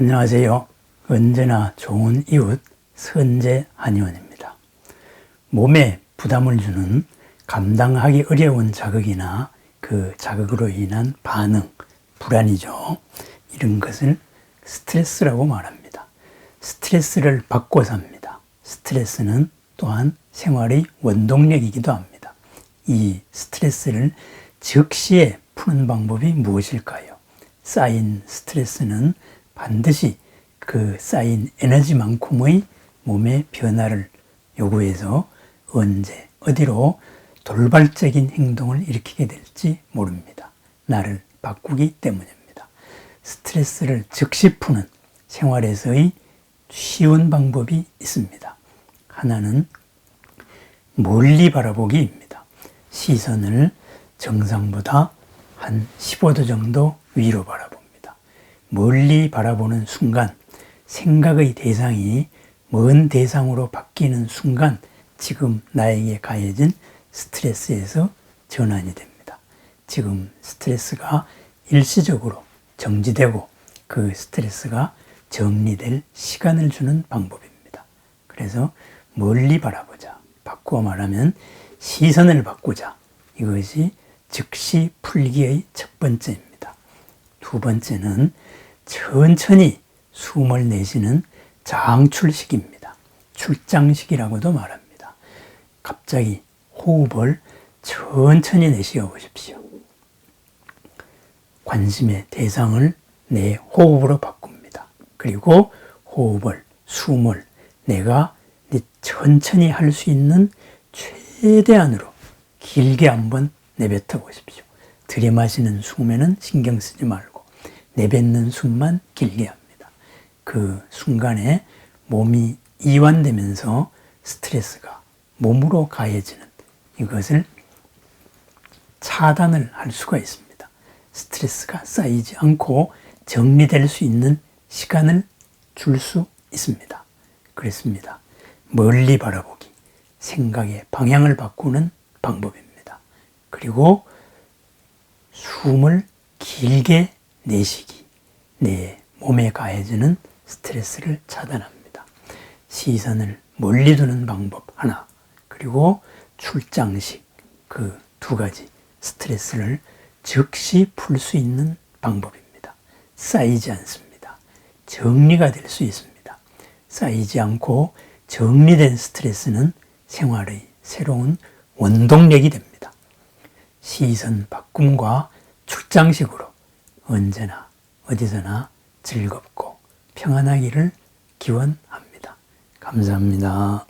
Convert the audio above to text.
안녕하세요. 언제나 좋은 이웃 선재 한의원입니다. 몸에 부담을 주는 감당하기 어려운 자극이나 그 자극으로 인한 반응, 불안이죠. 이런 것을 스트레스라고 말합니다. 스트레스를 받고 삽니다. 스트레스는 또한 생활의 원동력이기도 합니다. 이 스트레스를 즉시에 푸는 방법이 무엇일까요? 쌓인 스트레스는 반드시 그 쌓인 에너지만큼의 몸의 변화를 요구해서 언제, 어디로 돌발적인 행동을 일으키게 될지 모릅니다. 나를 바꾸기 때문입니다. 스트레스를 즉시 푸는 생활에서의 쉬운 방법이 있습니다. 하나는 멀리 바라보기입니다. 시선을 정상보다 한 15도 정도 위로 바라봅니다. 멀리 바라보는 순간 생각의 대상이 먼 대상으로 바뀌는 순간 지금 나에게 가해진 스트레스에서 전환이 됩니다. 지금 스트레스가 일시적으로 정지되고 그 스트레스가 정리될 시간을 주는 방법입니다. 그래서 멀리 바라보자. 바꾸어 말하면 시선을 바꾸자. 이것이 즉시 풀기의 첫 번째입니다. 두 번째는 천천히 숨을 내쉬는 장출식입니다. 출장식이라고도 말합니다. 갑자기 호흡을 천천히 내쉬어 보십시오. 관심의 대상을 내 호흡으로 바꿉니다. 그리고 호흡을, 숨을 내가 천천히 할 수 있는 최대한으로 길게 한번 내뱉어 보십시오. 들이마시는 숨에는 신경 쓰지 말고 내뱉는 숨만 길게 합니다. 그 순간에 몸이 이완되면서 스트레스가 몸으로 가해지는 이것을 차단을 할 수가 있습니다. 스트레스가 쌓이지 않고 정리될 수 있는 시간을 줄 수 있습니다. 그렇습니다. 멀리 바라보기, 생각의 방향을 바꾸는 방법입니다. 그리고 숨을 길게 내쉬기, 내 몸에 가해지는 스트레스를 차단합니다. 시선을 멀리 두는 방법 하나, 그리고 출장식 그 두 가지 스트레스를 즉시 풀 수 있는 방법입니다. 쌓이지 않습니다. 정리가 될 수 있습니다. 쌓이지 않고 정리된 스트레스는 생활의 새로운 원동력이 됩니다. 시선 바꿈과 출장식으로 언제나 어디서나 즐겁고 평안하기를 기원합니다. 감사합니다.